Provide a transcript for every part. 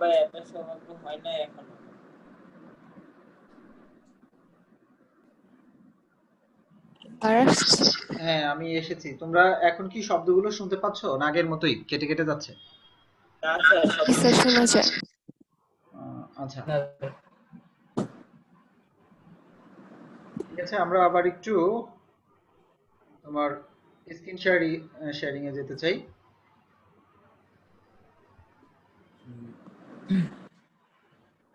ভাই অ্যাপের সৌভাগ্য হয় না এখনও। হ্যাঁ আমি এসেছি। তোমরা এখন কি শব্দগুলো শুনতে পাচ্ছ? না আগের মতোই কেটে কেটে যাচ্ছে। আচ্ছা। ঠিক আছে আমরা আবার একটু তোমার স্ক্রিন শেয়ারিং শেয়ারিং এ যেতে চাই।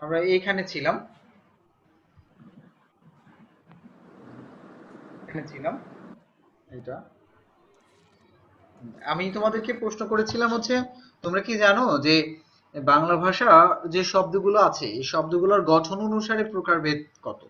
আমরা এইখানে ছিলাম। এখানে ছিলাম। এটা আমি তোমাদেরকে প্রশ্ন করেছিলাম হচ্ছে, তোমরা কি জানো যে বাংলা ভাষা যে শব্দগুলো আছে, এই শব্দগুলোর গঠন অনুসারে প্রকারভেদ কত?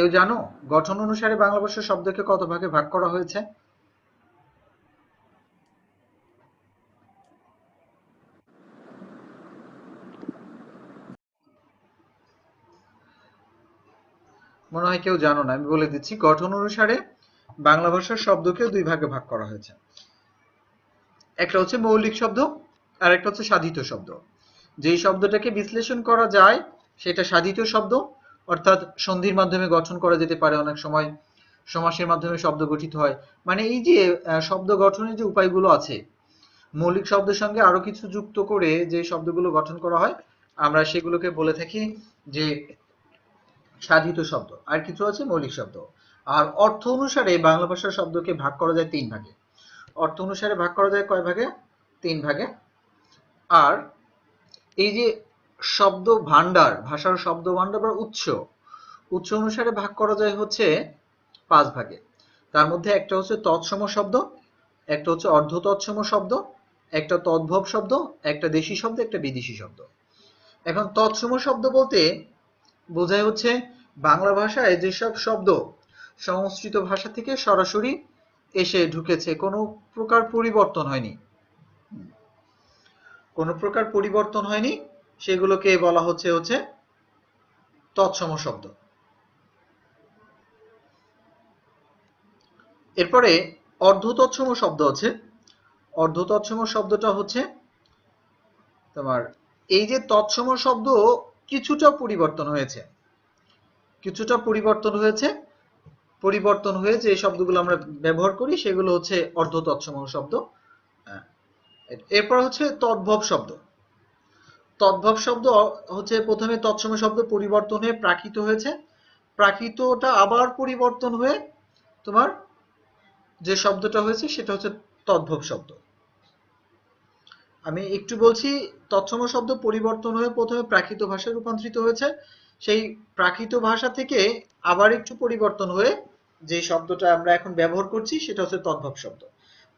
কেউ জানো গঠন অনুসারে বাংলা শব্দকে কত ভাগে ভাগ করা হয়েছে? মনে হয় কেউ জানো না, আমি বলে দিচ্ছি, গঠন অনুসারে বাংলা ভাষার শব্দকে দুই ভাগে ভাগ করা হয়েছে। একটা হচ্ছে মৌলিক শব্দ আর একটা হচ্ছে সাধিত শব্দ। যেই শব্দটাকে বিশ্লেষণ করা যায়, সেটা সাধিত শব্দ অর্থাৎ সন্ধির মাধ্যমে গঠন করা যেতে পারে অনেক সময়। সমাসের মাধ্যমে শব্দ গঠিত হয়। মানে এই যে শব্দ গঠনের যে উপায়গুলো আছে, মৌলিক শব্দের সঙ্গে আরও কিছু যুক্ত করে যে শব্দগুলো গঠন করা হয়, আমরা সেগুলোকে বলে থাকি যে সাধিত শব্দ। আর কিছু আছে মৌলিক শব্দ। আর অর্থ অনুসারে বাংলা ভাষার শব্দকে ভাগ করা যায় তিন ভাগে। অর্থ অনুসারে ভাগ করা যায় কয় ভাগে? তিন ভাগে। আর এই যে শব্দ ভান্ডার ভাষার শব্দ ভান্ডার বা উৎস। উৎস অনুসারে ভাগ করা যায় হচ্ছে পাঁচ ভাগে। তার মধ্যে একটা হচ্ছে তৎসম শব্দ, একটা হচ্ছে অর্ধ তৎসম শব্দ, একটা তদ্ভব শব্দ, একটা দেশি শব্দ, একটা বিদেশি শব্দ। এখন তৎসম শব্দ বলতে বোঝায় হচ্ছে বাংলা ভাষায় যেসব শব্দ সংস্কৃত ভাষা থেকে সরাসরি এসে ঢুকেছে, কোনো প্রকার পরিবর্তন হয়নি। কোনো প্রকার পরিবর্তন হয়নি সেগুলোকে বলা হচ্ছে হচ্ছে তৎসম শব্দ। এরপরে অর্ধ তৎসম শব্দ আছে। অর্ধ তৎসম শব্দটা হচ্ছে তোমার এই যে তৎসম শব্দ কিছুটা পরিবর্তন হয়েছে। কিছুটা পরিবর্তন হয়েছে। পরিবর্তন হয়ে যে শব্দগুলো আমরা ব্যবহার করি, সেগুলো হচ্ছে অর্ধ তৎসম শব্দ। হ্যাঁ। এরপর হচ্ছে তদ্ভব শব্দ। তদ্ভব শব্দ হচ্ছে প্রথমে তৎসম শব্দ পরিবর্তন হয়ে প্রাকৃত হয়েছে। প্রাকৃতটা আবার পরিবর্তন হয়ে তোমার যে শব্দটা হয়েছে, সেটা হচ্ছে তদ্ভব শব্দ। আমি একটু বলছি, তৎসম শব্দ পরিবর্তন হয়ে প্রথমে প্রাকৃত ভাষায় রূপান্তরিত হয়েছে। সেই প্রাকৃত ভাষা থেকে আবার একটু পরিবর্তন হয়ে যে শব্দটা আমরা এখন ব্যবহার করছি, সেটা হচ্ছে তদ্ভব শব্দ।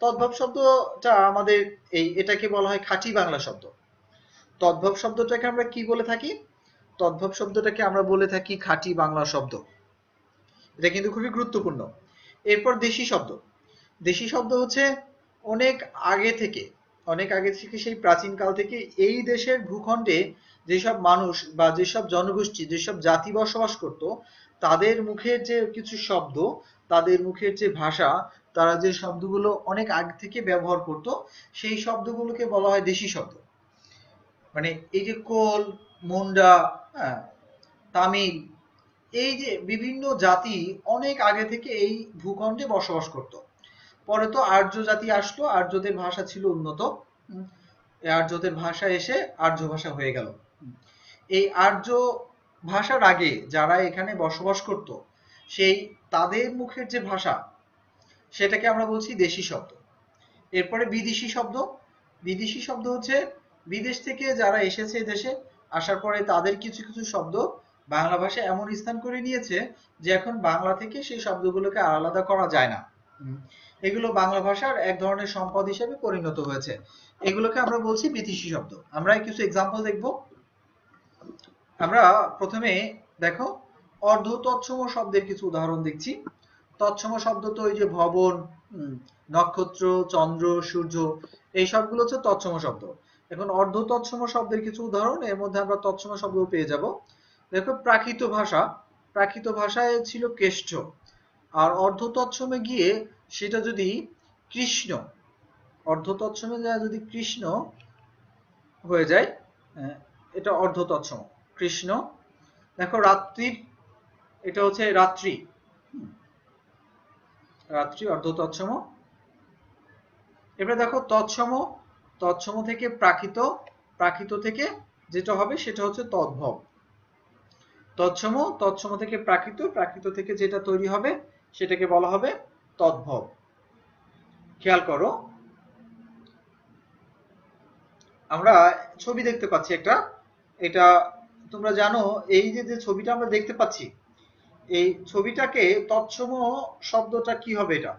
তদ্ভব শব্দটা আমাদের এই, এটাকে বলা হয় খাঁটি বাংলা শব্দ। তদ্ভব শব্দটাকে আমরা কি বলে থাকি? তদ্ভব শব্দটাকে আমরা বলে থাকি খাঁটি বাংলা শব্দ। এটা কিন্তু খুবই গুরুত্বপূর্ণ। এরপর দেশি শব্দ। দেশি শব্দ হচ্ছে অনেক আগে থেকে, অনেক আগে থেকে সেই প্রাচীন কাল থেকে এই দেশের ভূখণ্ডে যেসব মানুষ বা যেসব জনগোষ্ঠী, যেসব জাতি বসবাস করত, তাদের মুখের যে কিছু শব্দ, তাদের মুখের যে ভাষা, তারা যে শব্দগুলো অনেক আগে থেকে ব্যবহার করত, সেই শব্দগুলোকে বলা হয় দেশি শব্দ। মানে এই যে কোল, মুন্ডা হ্যাঁ তামিল, এই যে বিভিন্ন জাতি অনেক আগে থেকে এই ভূখণ্ডে বসবাস করত। পরে তো আর্য জাতি আসলো, আর্যদের ভাষা ছিল উন্নত। আর্যদের ভাষা এসে আর্য ভাষা হয়ে গেল। এই আর্য ভাষার আগে যারা এখানে বসবাস করত, সেই তাদের মুখের যে ভাষা, সেটাকে আমরা বলছি দেশি শব্দ। এরপরে বিদেশি শব্দ। বিদেশি শব্দ হচ্ছে বিদেশ থেকে যারা এসেছে দেশে, আসার পরে তাদের কিছু কিছু শব্দ বাংলা ভাষায় এমন স্থান করে নিয়েছে যে এখন বাংলা থেকে সেই শব্দগুলোকে আলাদা করা যায় না। এগুলো বাংলা ভাষার এক ধরনের সম্পদ হিসেবে পরিণত হয়েছে। এগুলোকে আমরা বলছি বিদেশি শব্দ। আমরা কিছু এক্সাম্পল দেখব। আমরা প্রথমে দেখো অর্ধ তৎসম শব্দের কিছু উদাহরণ দেখছি। তৎসম শব্দ তো ওই যে ভবন নক্ষত্র, চন্দ্র, সূর্য, এই সবগুলো হচ্ছে তৎসম শব্দ। এখন অর্ধ তৎসম শব্দের কিছু উদাহরণ এর মধ্যে আমরা তৎসম শব্দ পেয়ে যাব। দেখো প্রাকৃত ভাষা প্রাকৃত ভাষায় ছিল কেষ্ট। আর অর্ধ তৎসমে গিয়ে সেটা যদি কৃষ্ণ অর্ধ তৎসমে যদি কৃষ্ণ হয়ে যায় আহ, এটা অর্ধ তৎসম কৃষ্ণ। দেখো রাত্রির এটা হচ্ছে রাত্রি। রাত্রি অর্ধ তৎসম এবারে দেখো তৎসম তৎসম থেকে প্রাকৃত প্রাকৃত থেকে যেটা হবে সেটা হচ্ছে তদ্ভব। তৎসম তৎসম থেকে প্রাকৃত প্রাকৃত থেকে যেটা তৈরি হবে সেটাকে বলা হবে তদ্ভব। খেয়াল করো, আমরা ছবি দেখতে পাচ্ছি একটা, এটা তোমরা জানো, এই যে যে ছবিটা আমরা দেখতে পাচ্ছি, এই ছবিটাকে তৎসম শব্দটা কি হবে এটা?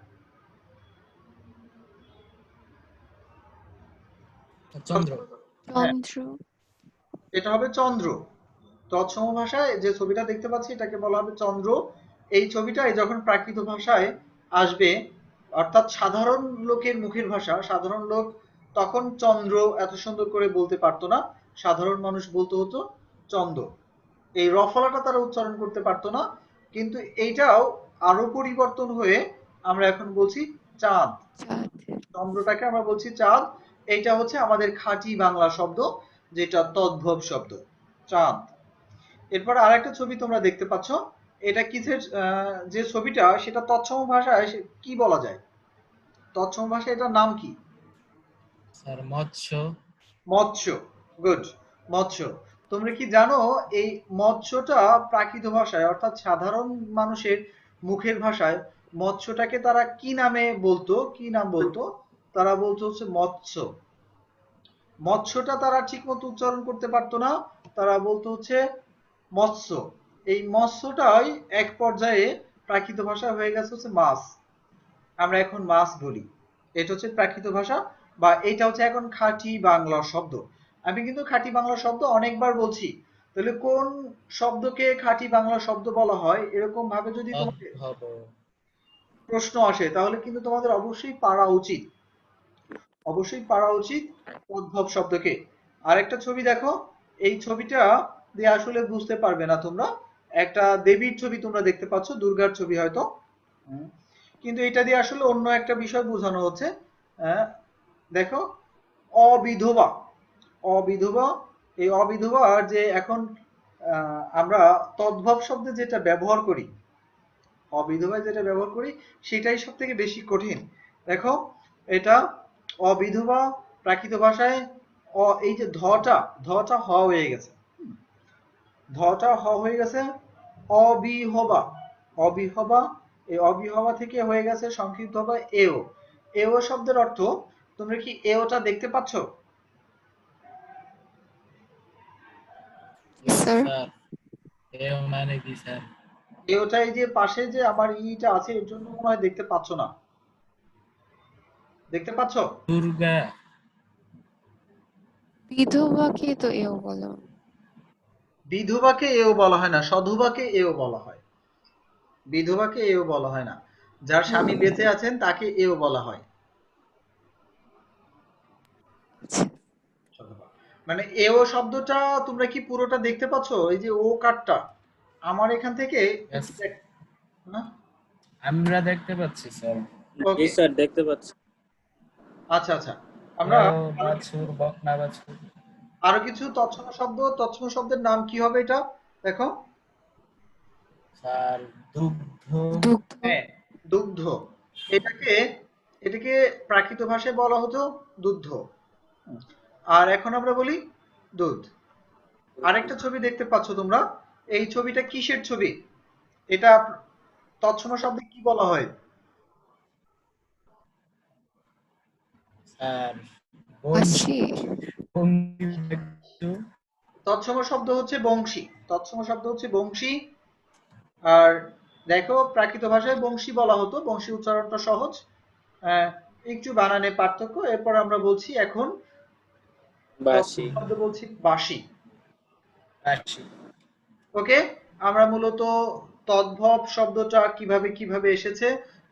চন্দ্র। চন্দ্র। এটা হবে চন্দ্র। তৎসম ভাষায় যে ছবিটা দেখতে পাচ্ছি এটাকে বলা হবে চন্দ্র। এই ছবিটাই যখন প্রাকৃত ভাষায় আসবে অর্থাৎ সাধারণ লোকের মুখের ভাষা সাধারণ লোক তখন চন্দ্র এত সুন্দর করে বলতে পারতো না। সাধারণ মানুষ বলতে হতো চন্দ্র। এই রফলাটা তারা উচ্চারণ করতে পারতো না। কিন্তু এইটাও আরও পরিবর্তন হয়ে আমরা এখন বলছি চাঁদ। চাঁদ। চন্দ্রটাকে আমরা বলছি চাঁদ। এইটা হচ্ছে আমাদের খাঁটি বাংলা শব্দ যেটা তদ্ভব শব্দ চাঁদ। এরপর আরেকটা ছবি তোমরা দেখতে পাচ্ছ এটা কিসের যে ছবিটা সেটা তৎসম ভাষায় কি বলা যায়? তৎসম ভাষায় এটার নাম কি? স্যার মৎস্য। মৎস্য গুড মৎস্য। তোমরা কি জানো এই মৎস্যটা প্রাকৃত ভাষায় অর্থাৎ সাধারণ মানুষের মুখের ভাষায় মৎস্যটাকে তারা কি নামে বলতো? কি নাম বলতো? তারা বলতো হচ্ছে মৎস্য। মৎস্যটা তারা ঠিকমতো উচ্চারণ করতে পারতো না তারা বলতো হচ্ছে মৎস্য। এই মৎস্যটাই এক পর্যায়ে প্রাকৃত ভাষা হয়ে গেছে হচ্ছে মাছ। আমরা এখন মাছ বলি। এটা হচ্ছে প্রাকৃত ভাষা বা এটা হচ্ছে এখন খাঁটি বাংলা শব্দ। আমি কিন্তু খাঁটি বাংলা শব্দ অনেকবার বলছি। তাহলে কোন শব্দকে খাঁটি বাংলা শব্দ বলা হয়? এরকম ভাবে যদি প্রশ্ন আসে তাহলে কিন্তু তোমাদের অবশ্যই পারা উচিত। অবশ্যই পারা উচিত উদ্ভব শব্দকে। আরেকটা ছবি দেখো এই ছবিটা দিয়ে আসলে বুঝতে পারবে না তোমরা। একটা দেবীর ছবি তোমরা দেখতে পাচ্ছ দুর্গার ছবি হয়তো। হুম। কিন্তু এটা দিয়ে আসলে অন্য একটা বিষয় বোঝানো হচ্ছে। আহ, দেখো অবিধবা। অবিধবা এই অবিধবা যে এখন আমরা তদ্ভব শব্দে যেটা ব্যবহার করি অবিধবায় যেটা ব্যবহার করি সেটাই সব থেকে বেশি কঠিন। দেখো এটা অবিধবা প্রাকৃত ভাষায় অ এই যে ধটা ধটা হ হয়ে গেছে। ধটা হ হয়ে গেছে অবিহবা। অবিহবা এই অবিহবা থেকে হয়ে গেছে সংক্ষিপ্ত হবে এও। এও শব্দের অর্থ তোমরা কি এওটা দেখতে পাচ্ছ? স্যার স্যার এও মানে কি স্যার এওটা এই যে পাশে যে আমার ইটা আছে এর জন্য মনে হয় দেখতে পাচ্ছ না। দেখতে পাচ্ছ? দুর্গা। বিধবাকে তো এও বলো। বিধবাকে এও বলা হয় না সধবাকে এও বলা হয়। বিধবাকে এও বলা হয় না। যার স্বামী বেঁচে আছেন তাকে এও বলা হয়। আচ্ছা, মানে এও শব্দটা তোমরা কি পুরোটা দেখতে পাচ্ছ? এই যে ও কাটটা আমার এখান থেকে না? আমরা দেখতে পাচ্ছি স্যার স্যার দেখতে পাচ্ছি। আচ্ছা আচ্ছা। আমরা ও বাছুর বকনা বাছুর। আরও কিছু তৎসম শব্দ? তৎসম শব্দের নাম কি হবে এটা? দেখো। স্যার দুগ্ধ। দুগ্ধ। হ্যাঁ দুগ্ধ। এটাকে এটাকে প্রাকৃত ভাষায় বলা হতো দুগ্ধ। আর এখন আমরা বলি দুধ। আরেকটা ছবি দেখতে পাচ্ছ তোমরা। এই ছবিটা কিসের ছবি? এটা তৎসম শব্দে কি বলা হয়? স্যার বংশী। তৎসম শব্দ হচ্ছে বংশী। তৎসম শব্দ হচ্ছে বংশী। আর দেখো প্রাকৃত ভাষায় বংশী বলা হতো। বংশী উচ্চারণটা সহজ। একটু বানানে পার্থক্য। এরপর আমরা বলছি এখন বাসি শব্দ বলছি বাসি ওকে আমরা মূলত তদ্ভব শব্দটা কীভাবে কীভাবে এসেছে?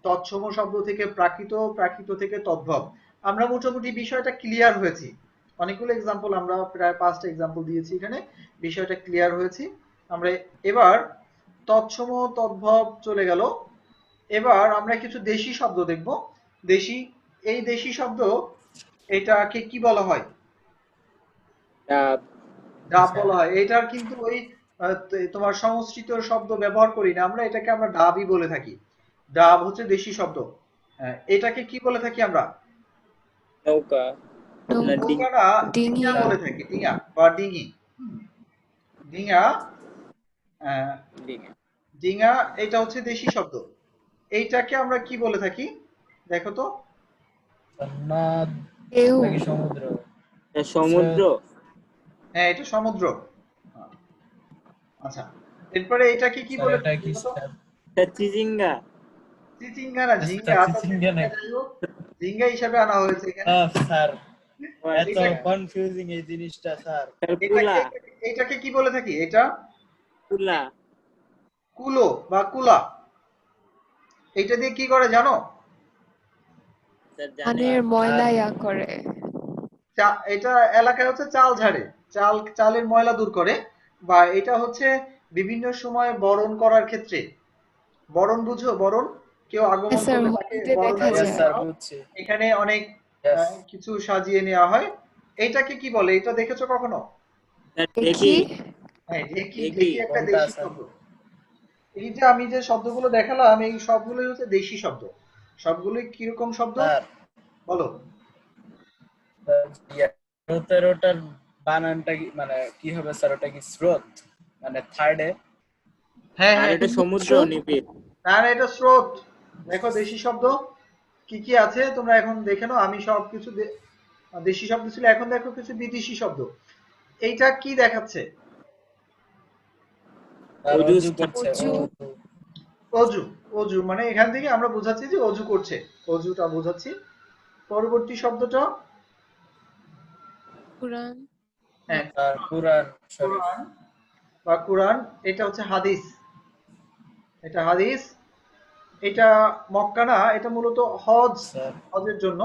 তৎসম শব্দ থেকে প্রাকৃত প্রাকৃত থেকে তদ্ভব। আমরা মোটামুটি বিষয়টা ক্লিয়ার হয়েছি। অনেকগুলো এক্সাম্পল আমরা প্রায় পাঁচটা এক্সাম্পল দিয়েছি এখানে বিষয়টা ক্লিয়ার হয়েছি। আমরা এবার তৎসম তদ্ভব চলে গেল। এবার আমরা কিছু দেশি শব্দ দেখব। দেশি এই দেশি শব্দ এটাকে কি বলা হয়? ডাব। বলা হয়। এটার কিন্তু ওই তোমার সংস্কৃত শব্দ ব্যবহার করি না আমরা এটাকে আমরা ডাবই বলে থাকি। ডাব হচ্ছে দেশি শব্দ। এটাকে কি বলে থাকি আমরা? নৌকা নৌকা? না ডিঙি। বলে থাকি ডিঙা বা ডিঙি। ডিঙা ডিঙা এটা হচ্ছে দেশি শব্দ। এইটাকে আমরা কি বলে থাকি? দেখো তো। ঢেউ নাকি সমুদ্র? সমুদ্র। হ্যাঁ এটা সমুদ্র। আচ্ছা এরপরে এটাকে কি বলে? এটা চিচিঙ্গা। চিচিঙ্গা না আচ্ছা, ঝিঙ্গা ঝিঙ্গা হিসাবে আনা হয়েছে স্যার এত কনফিউজিং এই জিনিসটা স্যার। এটাকে কি বলে থাকি? এটা? কুলা। কুলো বা কুলা। এটা দিয়ে কি করে জানো? স্যার ধানের ময়লা ইয়া করে। এটা এলাকায় হচ্ছে চাল ঝাড়ে। চাল চালের ময়লা দূর করে। বা এটা হচ্ছে বিভিন্ন সময় বরণ করার ক্ষেত্রে। বরণ বুঝো বরণ? কেউ আগমন হ্যাঁ, এখানে অনেক কিছু সাজিয়ে নেওয়া হয়। এইটাকে কি বলে? এটা দেখেছ কখনো? হ্যাঁ? শব্দ। এই যে আমি যে শব্দগুলো দেখালাম এই সবগুলোই হচ্ছে দেশি শব্দ। সবগুলোই কীরকম শব্দ? বলো। ইয়া, বানানটা কি মানে কি হবে স্যার ওটা কি স্রোত? মানে থার্ডে হ্যাঁ হ্যাঁ এটা সমুদ্র। নিবিড় না না এটা স্রোত। দেখো দেশি শব্দ কি কি আছে তোমরা এখন দেখে নাও আমি সব কিছু দেশি শব্দ ছিল এখন দেখো কিছু বিদেশি শব্দ। এইটা কি দেখাচ্ছে? অজু অজু মানে এখান থেকে আমরা বোঝাচ্ছি যে অজু করছে। অজুটা বোঝাচ্ছি। পরবর্তী শব্দটা? কোরআন। হ্যাঁ। কুরআন বা কোরআন এটা হচ্ছে হাদিস। এটা হাদিস এটা মক্কা না এটা মূলত হজ হজের জন্য।